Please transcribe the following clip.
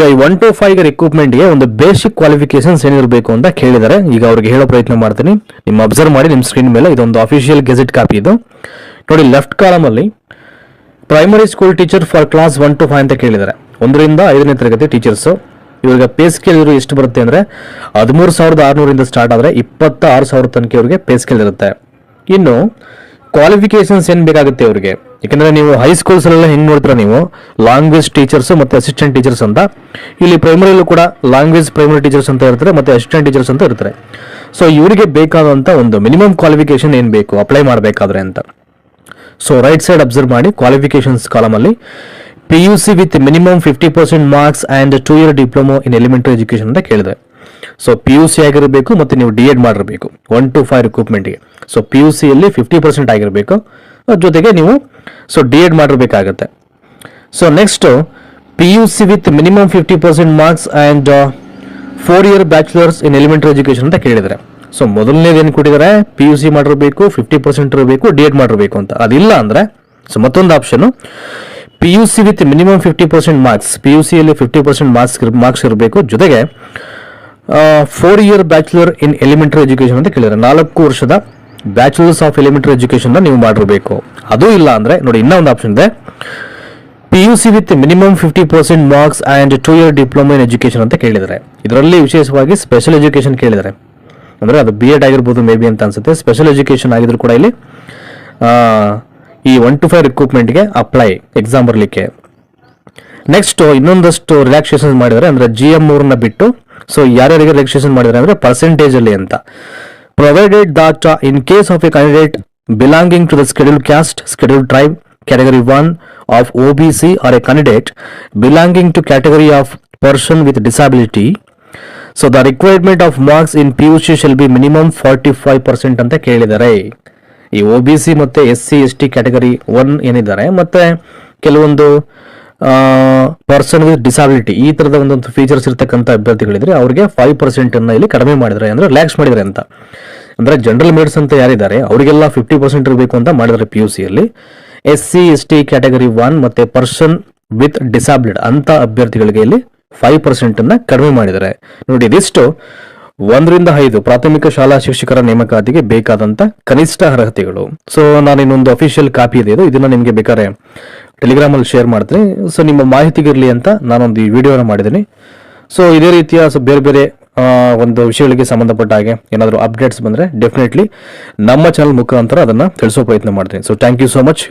ಈಗ ಈ one to five ರಿಕ್ರೂಟ್ಮೆಂಟ್ಗೆ ಒಂದು ಬೇಸಿಕ್ ಕ್ವಾಲಿಫಿಕೇಶನ್ಸ್ ಏನಿರಬೇಕು ಅಂತ ಕೇಳಿದ್ದಾರೆ ಈಗ ಅವ್ರಿಗೆ ಹೇಳೋ ಪ್ರಯತ್ನ ಮಾಡ್ತೀನಿ. ನಿಮ್ಮ ಅಬ್ಸರ್ವ್ ಮಾಡಿ, ನಿಮ್ಮ ಸ್ಕ್ರೀನ್ ಮೇಲೆ ಇದೊಂದು ಅಫಿಷಿಯಲ್ ಗೆಜೆಟ್ ಕಾಪಿ ಇದು. ನೋಡಿ left ಕಾಲಮಲ್ಲಿ primary school teacher for class one to five ಅಂತ ಕೇಳಿದ್ದಾರೆ ಒಂದರಿಂದ ಐದನೇ ತರಗತಿ ಟೀಚರ್ಸು ಇವ್ರಿಗೆ ಪೇ ಸ್ಕೇಲ್ ಇವರು ಎಷ್ಟು ಬರುತ್ತೆ ಅಂದರೆ ಹದಿಮೂರು ಸಾವಿರದ ಆರುನೂರಿಂದ ಸ್ಟಾರ್ಟ್ ಆದರೆ ಇಪ್ಪತ್ತ ಆರು ಸಾವಿರ ತನಕ ಇವರಿಗೆ ಪೇ ಸ್ಕೇಲ್ ಇರುತ್ತೆ. ಇನ್ನು ಕ್ವಾಲಿಫಿಕೇಶನ್ಸ್ ಏನು ಬೇಕಾಗುತ್ತೆ ಅವರಿಗೆ ಯಾಕಂದ್ರೆ ನೀವು ಹೈಸ್ಕೂಲ್ಸ್ ಎಲ್ಲ ಹೆಂಗ್ ನೋಡ್ತೀರಾ ನೀವು? ಲ್ಯಾಂಗ್ವೇಜ್ ಟೀಚರ್ಸ್ ಮತ್ತೆ ಅಸಿಸ್ಟೆಂಟ್ ಟೀಚರ್ಸ್ ಅಂತ. ಇಲ್ಲಿ ಪ್ರೈಮರಿಯಲ್ಲೂ ಕೂಡ ಲ್ಯಾಂಗ್ವೇಜ್ ಪ್ರೈಮರಿ ಟೀಚರ್ಸ್ ಅಂತ ಇರ್ತಾರೆ, ಮತ್ತೆ ಅಸಿಸ್ಟೆಂಟ್ ಟೀಚರ್ಸ್ ಅಂತ ಇರ್ತಾರೆ. ಸೊ ಇವರಿಗೆ ಬೇಕಾದಂತ ಒಂದು ಮಿನಿಮಮ್ ಕ್ವಾಲಿಫಿಕೇಶನ್ ಏನು ಬೇಕು? ಅಪ್ಲೈ ಮಾಡಬೇಕಾದ್ರೆ ಅಂತ. ಸೊ ರೈಟ್ ಸೈಡ್ ಅಬ್ಸರ್ವ್ ಮಾಡಿ qualifications ಕಾಲಮಲ್ಲಿ P U C with minimum fifty percent marks and two year diploma in elementary education ಅಂತ ಕೇಳಿದೆ. ಸೊ ಪಿ ಯು ಸಿ ಆಗಿರಬೇಕು ಮತ್ತು ನೀವು ಡಿ ಎಡ್ ಮಾಡಿರಬೇಕು. ಒನ್ ಟು ಫೈವ್ ರಿಕ್ರೂಟ್ಮೆಂಟ್ಗೆ ಸೊ ಪಿ ಯು ಸಿಯಲ್ಲಿ fifty percent ಆಗಿರಬೇಕು. ಜೊತೆಗೆ ನೀವು so D Ed ಮಾಡಿರಬೇಕಾಗತ್ತೆ. So next P U C with minimum fifty percent marks and four year bachelors in elementary education ಅಂತ ಕೇಳಿದರೆ ಸೊ ಮೊದಲನೇದು ಏನು ಕೊಟ್ಟಿದ್ದಾರೆ? ಪಿ ಯು ಸಿ ಮಾಡಿರಬೇಕು ಫಿಫ್ಟಿ ಪರ್ಸೆಂಟ್ ಇರಬೇಕು ಡಿ ಎಡ್ ಮಾಡಿರಬೇಕು ಅಂತ. ಅದಿಲ್ಲ ಅಂದರೆ ಸೊ ಮತ್ತೊಂದು option P U C with minimum fifty percent marks P U ಸಿಯಲ್ಲಿ ಫಿಫ್ಟಿ ಪರ್ಸೆಂಟ್ ಮಾರ್ಕ್ಸ್ ಮಾರ್ಕ್ಸ್ ಇರಬೇಕು. ಜೊತೆಗೆ four year bachelor in elementary education ಅಂತ ಕೇಳಿದ್ರೆ ನಾಲ್ಕು ವರ್ಷದ ಬ್ಯಾಚುಲರ್ಸ್ ಆಫ್ ಎಲಿಮೆಂಟರಿ ಎಜುಕೇಶನ್ ನೀವು ಮಾಡಿರಬೇಕು. ಅದು ಇಲ್ಲ ಅಂದರೆ, ನೋಡಿ ಇನ್ನೊಂದು ಆಪ್ಷನ್ ಇದೆ. P U C with minimum fifty percent marks and two year diploma in education ಅಂತ ಕೇಳಿದರೆ, ಇದರಲ್ಲಿ ವಿಶೇಷವಾಗಿ ಸ್ಪೆಷಲ್ ಎಜುಕೇಶನ್ ಕೇಳಿದ್ದಾರೆ ಅಂದರೆ ಅದು ಬಿ ಎಡ್ ಆಗಿರ್ಬೋದು ಮೇ ಬಿ ಅಂತ ಅನ್ಸುತ್ತೆ. ಸ್ಪೆಷಲ್ ಎಜುಕೇಶನ್ ಆಗಿದ್ರು ಕೂಡ ಇಲ್ಲಿ ಈ ಒನ್ ಟು ಫೈವ್ ರಿಕ್ರೂಟ್ಮೆಂಟ್ಗೆ ಅಪ್ಲೈ ಎಕ್ಸಾಮ್ ಬರಲಿಕ್ಕೆ. ನೆಕ್ಸ್ಟ್ ಇನ್ನೊಂದಷ್ಟು ರಿಲ್ಯಾಕ್ಸೇಷನ್ ಮಾಡಿದರೆ, ಅಂದರೆ ಜಿ ಎಂ ಅವ್ರನ್ನ ಬಿಟ್ಟು ಸೊ ಯಾರ್ಯಾರಿಗೆ ರಿಜಿಸ್ಟ್ರೇಷನ್ ಮಾಡಿದ್ದಾರೆ ಅಂದ್ರೆ ಪರ್ಸೆಂಟೇಜ್ ಅಲ್ಲಿ ಅಂತ. Provided that in case of a candidate belonging to the schedule caste schedule tribe category 1 of OBC or a candidate belonging to category of person with disability, so the requirement of marks in shall shall be minimum 45% ಅಂತ ಕೇಳಿದ್ದಾರೆ. ಈ O B C ಮತ್ತು S C S T category one ಏನಿದ್ದಾರೆ, ಮತ್ತೆ ಕೆಲವೊಂದು person with disability ಈ ತರದ ಒಂದೊಂದು ಫೀಚರ್ಸ್ ಇರ್ತಕ್ಕಂಥ ಅಭ್ಯರ್ಥಿಗಳಿದ್ರೆ ಅವರಿಗೆ ಫೈವ್ ಪರ್ಸೆಂಟ್ ಅನ್ನ ಇಲ್ಲಿ ಕಡಿಮೆ ಮಾಡಿದ್ರೆ ಅಂದ್ರೆ ರಿಲ್ಯಾಕ್ಸ್ ಮಾಡಿದ್ರೆ ಅಂತ. ಅಂದ್ರೆ ಜನರಲ್ ಮೇಡ್ಸ್ ಅಂತ ಯಾರಿದ್ದಾರೆ, ಅವರಿಗೆಲ್ಲ ಫಿಫ್ಟಿ ಪರ್ಸೆಂಟ್ ಇರಬೇಕು ಅಂತ ಮಾಡಿದ್ರೆ ಪಿ ಯು ಸಿಯಲ್ಲಿ S C S T category one ಮತ್ತೆ ಪರ್ಸನ್ ವಿತ್ ಡಿಸಾಬಿಲಿಟಿ ಅಂತ ಅಭ್ಯರ್ಥಿಗಳಿಗೆ ಇಲ್ಲಿ ಫೈವ್ ಪರ್ಸೆಂಟ್ ಅನ್ನ ಕಡಿಮೆ ಮಾಡಿದ್ದಾರೆ ನೋಡಿ ಇದಿಷ್ಟು ಒಂದರಿಂದ ಐದು ಪ್ರಾಥಮಿಕ ಶಾಲಾ ಶಿಕ್ಷಕರ ನೇಮಕಾತಿಗೆ ಬೇಕಾದಂತ ಕನಿಷ್ಠ ಅರ್ಹತೆಗಳು. ಸೊ ನಾನು ಇನ್ನೊಂದು ಅಫಿಷಿಯಲ್ ಕಾಪಿ ಇದೆ ಇದು. ಇದನ್ನ ನಿಮಗೆ ಬೇಕಾದ್ರೆ ಟೆಲಿಗ್ರಾಮ್ ಅಲ್ಲಿ ಶೇರ್ ಮಾಡ್ತೀನಿ. ಸೊ ನಿಮ್ಮ ಮಾಹಿತಿಗಿರಲಿ ಅಂತ ನಾನೊಂದು ಈ ವಿಡಿಯೋನ ಮಾಡಿದ್ದೀನಿ. ಸೊ ಇದೇ ರೀತಿಯ ಸೊ ಬೇರೆ ಬೇರೆ ಒಂದು ವಿಷಯಗಳಿಗೆ ಸಂಬಂಧಪಟ್ಟ ಹಾಗೆ ಏನಾದರೂ ಅಪ್ಡೇಟ್ಸ್ ಬಂದರೆ ಡೆಫಿನೆಟ್ಲಿ ನಮ್ಮ ಚಾನಲ್ ಮುಖಾಂತರ ಅದನ್ನು ತಿಳಿಸೋ ಪ್ರಯತ್ನ ಮಾಡ್ತೀನಿ. So thank you so much